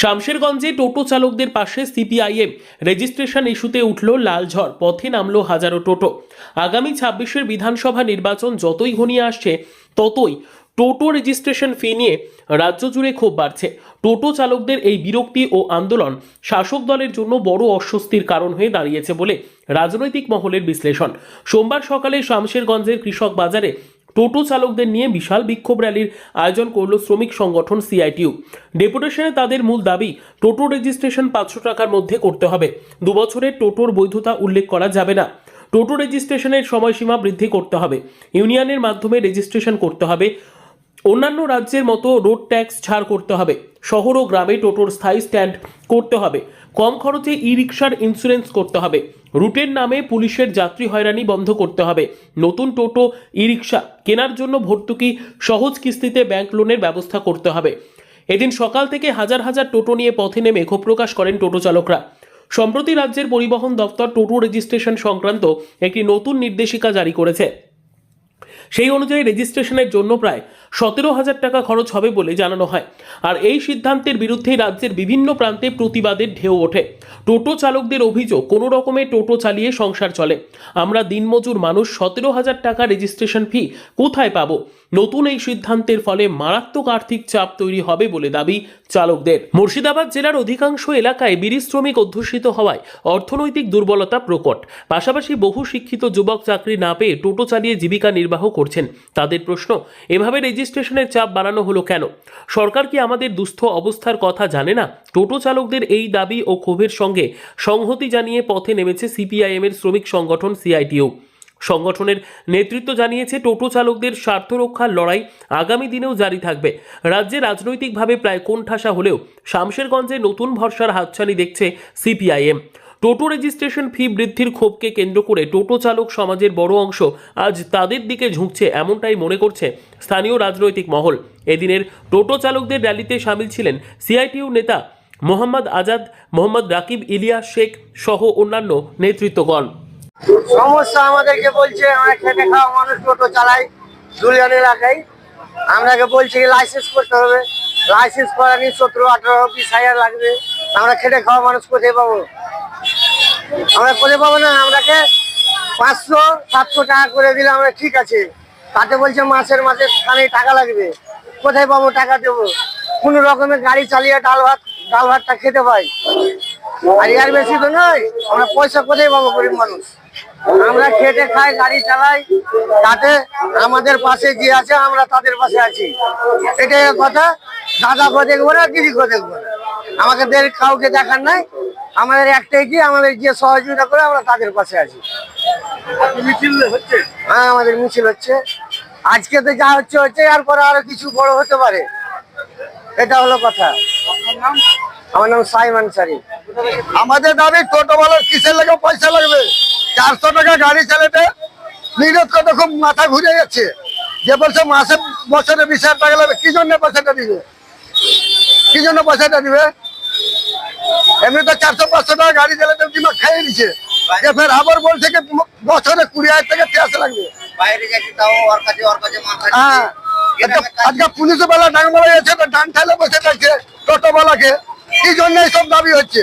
শামশেরগঞ্জে টোটো চালকদের পাশে CPIM registration ইস্যুতে উঠল লাল ঝড়, পথে নামলো হাজারো টোটো। আগামী ছাব্বিশের বিধানসভা নির্বাচন যতই ঘনিয়ে আসছে, ততই টোটো রেজিস্ট্রেশন ফি নিয়ে রাজ্য জুড়ে ক্ষোভ বাড়ছে। টোটো চালকদের এই বিরক্তি ও আন্দোলন শাসক দলের জন্য বড় অস্বস্তির কারণ হয়ে দাঁড়িয়েছে বলে রাজনৈতিক মহলের বিশ্লেষণ। সোমবার সকালে শামশেরগঞ্জের কৃষক বাজারে টোটো চালকদের নিয়ে বিশাল বিক্ষোভ র্যালির আয়োজন করল শ্রমিক সংগঠন সিআইটিউ। ডেপুটেশনে তাদের মূল দাবি, টোটো রেজিস্ট্রেশন পাঁচশো টাকার মধ্যে করতে হবে। দুবছরের টোটোর বৈধতা উল্লেখ করা যাবে না। টোটো রেজিস্ট্রেশনের সময়সীমা বৃদ্ধি করতে হবে। ইউনিয়নের মাধ্যমে রেজিস্ট্রেশন করতে হবে। অন্যান্য রাজ্যের মতো রোড ট্যাক্স ছাড় করতে হবে। শহর ও গ্রামে টোটোর স্থায়ী স্ট্যান্ড করতে হবে। কম খরচে ই রিক্সার ইন্স্যুরেন্স করতে হবে। রুটের নামে পুলিশের যাত্রী হয়রানি বন্ধ করতে হবে। নতুন টোটো ই রিক্সা কেনার জন্য ভর্তুকি সহজ কিস্তিতে ব্যাংক লোনের ব্যবস্থা করতে হবে। এদিন সকাল থেকে হাজার হাজার টোটো নিয়ে পথে নেমে ক্ষোভ প্রকাশ করেন টোটো চালকরা। সম্প্রতি রাজ্যের পরিবহন দপ্তর টোটো রেজিস্ট্রেশন সংক্রান্ত একটি নতুন নির্দেশিকা জারি করেছে। সেই অনুযায়ী রেজিস্ট্রেশনের জন্য প্রায় সতেরো হাজার টাকা খরচ হবে বলে জানানো হয়। আর এই সিদ্ধান্তের বিরুদ্ধে রাজ্যের বিভিন্ন প্রান্তে প্রতিবাদের ঢেউ ওঠে। টোটো চালকদের অভিযোগ, কোনো রকমে টোটো চালিয়ে সংসার চলে। আমরা দিনমজুর মানুষ, সতেরো হাজার টাকা রেজিস্ট্রেশন ফি কোথায় পাবো? নতুন এই সিদ্ধান্তের ফলে মারাত্মক আর্থিক চাপ তৈরি হবে বলে দাবি চালকদের। মুর্শিদাবাদ জেলার অধিকাংশ এলাকায় বিড়ি শ্রমিক অধ্যুষিত হওয়ায় অর্থনৈতিক দুর্বলতা প্রকট। পাশাপাশি বহু শিক্ষিত যুবক চাকরি না পেয়ে টোটো চালিয়ে জীবিকা নির্বাহ করছেন? তাদের প্রশ্ন, এভাবে রেজিস্ট্রেশনের চাপ বাড়ানো হলো কেন? সরকার কি আমাদের দুস্থ অবস্থার কথা জানে না? টোটো চালকদের এই দাবি ও ক্ষোভের সঙ্গে সংহতি জানিয়ে পথে নেমেছে সিপিআইএম এর শ্রমিক সংগঠন সিআইটিউ সংগঠনের নেতৃত্ব জানিয়েছে, টোটো চালকদের স্বার্থ রক্ষার লড়াই আগামী দিনেও জারি থাকবে। রাজ্যে রাজনৈতিকভাবে প্রায় কোণঠাসা হলেও শামশেরগঞ্জে নতুন ভরসার হাতছানি দেখছে সিপিআইএম। টোটো রেজিস্ট্রেশন ফি বৃদ্ধির ক্ষোভকে কেন্দ্র করে টোটো চালক সমাজের বড় অংশ আজ তাদের দিকে ঝুঁকছে এমনটাই মনে করছে স্থানীয় রাজনৈতিক মহল। এদিনের টোটো চালকদের র্যালিতে সামিল ছিলেন সিআইটিউ নেতা মোহাম্মদ আজাদ, মোহাম্মদ রাকিব ইলিয়াস শেখ সহ অন্যান্য নেতৃত্বগণ। সমস্যা আমাদেরকে বলছে, আমরা খেটে খাওয়া মানুষ, টোটো চালাই দুলিয়ান এলাকায়। আমরাকে বলছি লাইসেন্স করতে হবে। লাইসেন্স করা নিয়ে সতেরো আঠারো বিশ হাজার লাগবে। আমরা খেটে খাওয়া মানুষ কোথায় পাবো? আমরা কোথায় পাবো না? আমরাকে পাঁচশো, সাতশো টাকা করে দিলে আমরা ঠিক আছে। তাতে বলছে মাসের মাসে খানে টাকা লাগবে। কোথায় পাবো টাকা দেবো? কোনো রকমের গাড়ি চালিয়ে ডাল ভাত, ডাল ভাতটা খেতে পাই আর বেশি তো নয়, আমরা পয়সা কোথায় পাবো গরিব মানুষ? আমরা খেটে খাই, গাড়ি চালাই, তাতে আমাদের পাশে যে আছে, আমরা তাদের পাশে আছি। এটাই কথা। দাদা দাদাকে দেখব না, দিদি দিদিকে দেখব না। আমাদের কাউকে দেখার নাই। আমাদের একটাই কি আমাদের যে সহযোগিতা করে আমরা তাদের পাশে আছি। হ্যাঁ আমাদের মিছিল হচ্ছে। আজকে তো যা হচ্ছে হচ্ছে এরপরে আরও কিছু বড় হতে পারে। এটা হলো কথা। আমার নাম সাইমান সারি। আমাদের দাবি টোটো টোটোওয়ালার কিসের লাগে পয়সা লাগবে? চারশো টাকা গাড়ি চালাতে নিরোধ কত খুব মাথা ঘুরে যাচ্ছে। যে বলছে মাসে বছরে বিশ হাজার টাকা লাগবে কি জন্য পয়সাটা দিবে? কি জন্য পয়সাটা দিবে? এমনি তো চারশো পাঁচশো টাকা গাড়ি চালাতে দিমাগ খাইয়ে দিচ্ছে যে ফের আবার বলছে কি বছরে কুড়ি হাজার টাকা পেঁয়াজ লাগবে। হ্যাঁ। আজকে- পুলিশ বেলা ডাং মারা যাচ্ছে তো ডান ঠাইলে বসে থাকছে টোটোওয়ালাকে। কি জন্য এইসব দাবি হচ্ছে?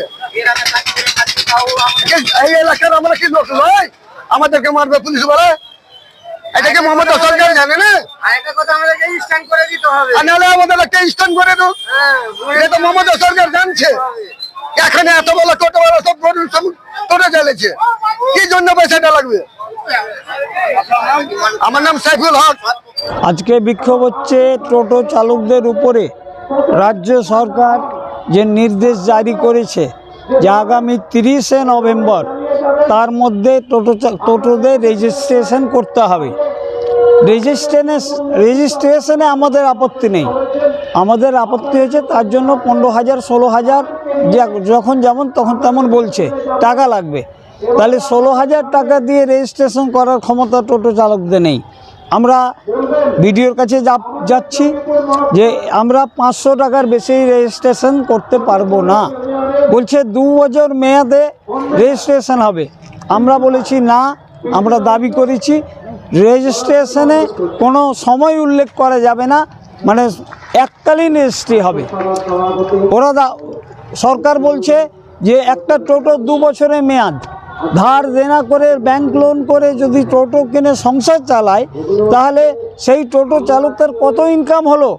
এই এলাকার আমরা কি লোক নয় আমাদেরকে মারবে পুলিশ বলে এটাকে মমতা সরকার জানে না? আরেকটা কথা করে দিতে হবে। আর নাহলে আমাদের একটা স্ট্যান্ড করে দো হ্যাঁ, এটা তো মমতা সরকার জানছে। এখানে এত বড় টোটো বড় সব গরু সব টোটো চালিয়েছে কি জন্য পয়সাটা লাগবে? আমার নাম সাইফুল হক। আজকে বিক্ষোভ হচ্ছে টোটো চালকদের উপরে। রাজ্য সরকার যে নির্দেশ জারি করেছে যে আগামী তিরিশে নভেম্বর তার মধ্যে টোটো টোটোদের রেজিস্ট্রেশন করতে হবে। রেজিস্ট্রেশনে রেজিস্ট্রেশনে আমাদের আপত্তি নেই। আমাদের আপত্তি হয়েছে তার জন্য পনেরো হাজার, ষোলো হাজার যখন যেমন তখন তেমন বলছে, টাকা লাগবে। তাহলে ষোলো হাজার টাকা দিয়ে রেজিস্ট্রেশন করার ক্ষমতা টোটো চালকদের নেই। আমরা বিডিওর কাছে যাচ্ছি যে আমরা পাঁচশো টাকার বেশি রেজিস্ট্রেশন করতে পারব না। বলছে, দু বছর মেয়াদে রেজিস্ট্রেশন হবে। আমরা বলেছি, না, আমরা দাবি করেছি। রেজিস্ট্রেশনে কোনো সময় উল্লেখ করা যাবে না। মানে এককালীন রেজিস্ট্রি হবে। ওরা সরকার বলছে যে একটা টোটো দু বছরের মেয়াদ। ধার দেনা করে ব্যাংক লোন করে যদি টোটো কিনে সংসার চালায়, তাহলে সেই টোটো চালকদের কত ইনকাম হলো?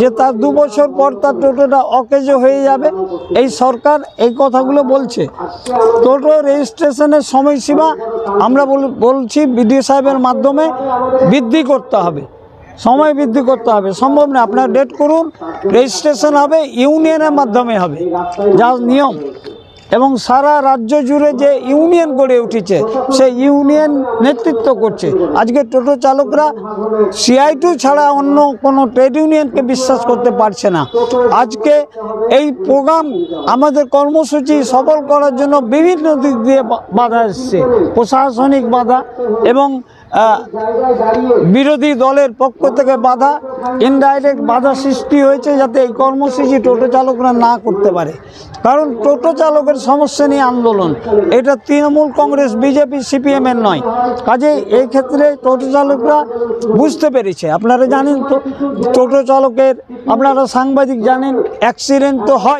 যে তার দু বছর পর তার টোটোটা অকেজ হয়ে যাবে। এই সরকার এই কথাগুলো বলছে। টোটো রেজিস্ট্রেশনের সময়সীমা আমরা বলছি বিডিও সাহেবের মাধ্যমে বৃদ্ধি করতে হবে। সময় বৃদ্ধি করতে হবে। সম্ভব না আপনার ডেট করুন রেজিস্ট্রেশন হবে ইউনিয়নের মাধ্যমে হবে। যা নিয়ম। এবং সারা রাজ্য জুড়ে যে ইউনিয়ন গড়ে উঠেছে, সেই ইউনিয়ন নেতৃত্ব করছে। আজকে টোটো চালকরা সিআইটু ছাড়া অন্য কোনো ট্রেড ইউনিয়নকে বিশ্বাস করতে পারছে না। আজকে এই প্রোগ্রাম আমাদের কর্মসূচি সফল করার জন্য বিভিন্ন দিক দিয়ে বাধা এসছে। প্রশাসনিক বাধা এবং বিরোধী দলের পক্ষ থেকে বাধা ইনডাইরেক্ট বাধা সৃষ্টি হয়েছে যাতে এই কর্মসূচি টোটো চালকরা না করতে পারে। কারণ টোটো চালকের সমস্যা নিয়ে আন্দোলন। এটা তৃণমূল কংগ্রেস, বিজেপি, সিপিএম এর নয়। কাজে এই ক্ষেত্রে টোটো চালকরা বুঝতে পেরেছে। আপনারা জানেন তো, টোটো চালকের, আপনারা সাংবাদিক জানেন অ্যাক্সিডেন্ট তো হয়।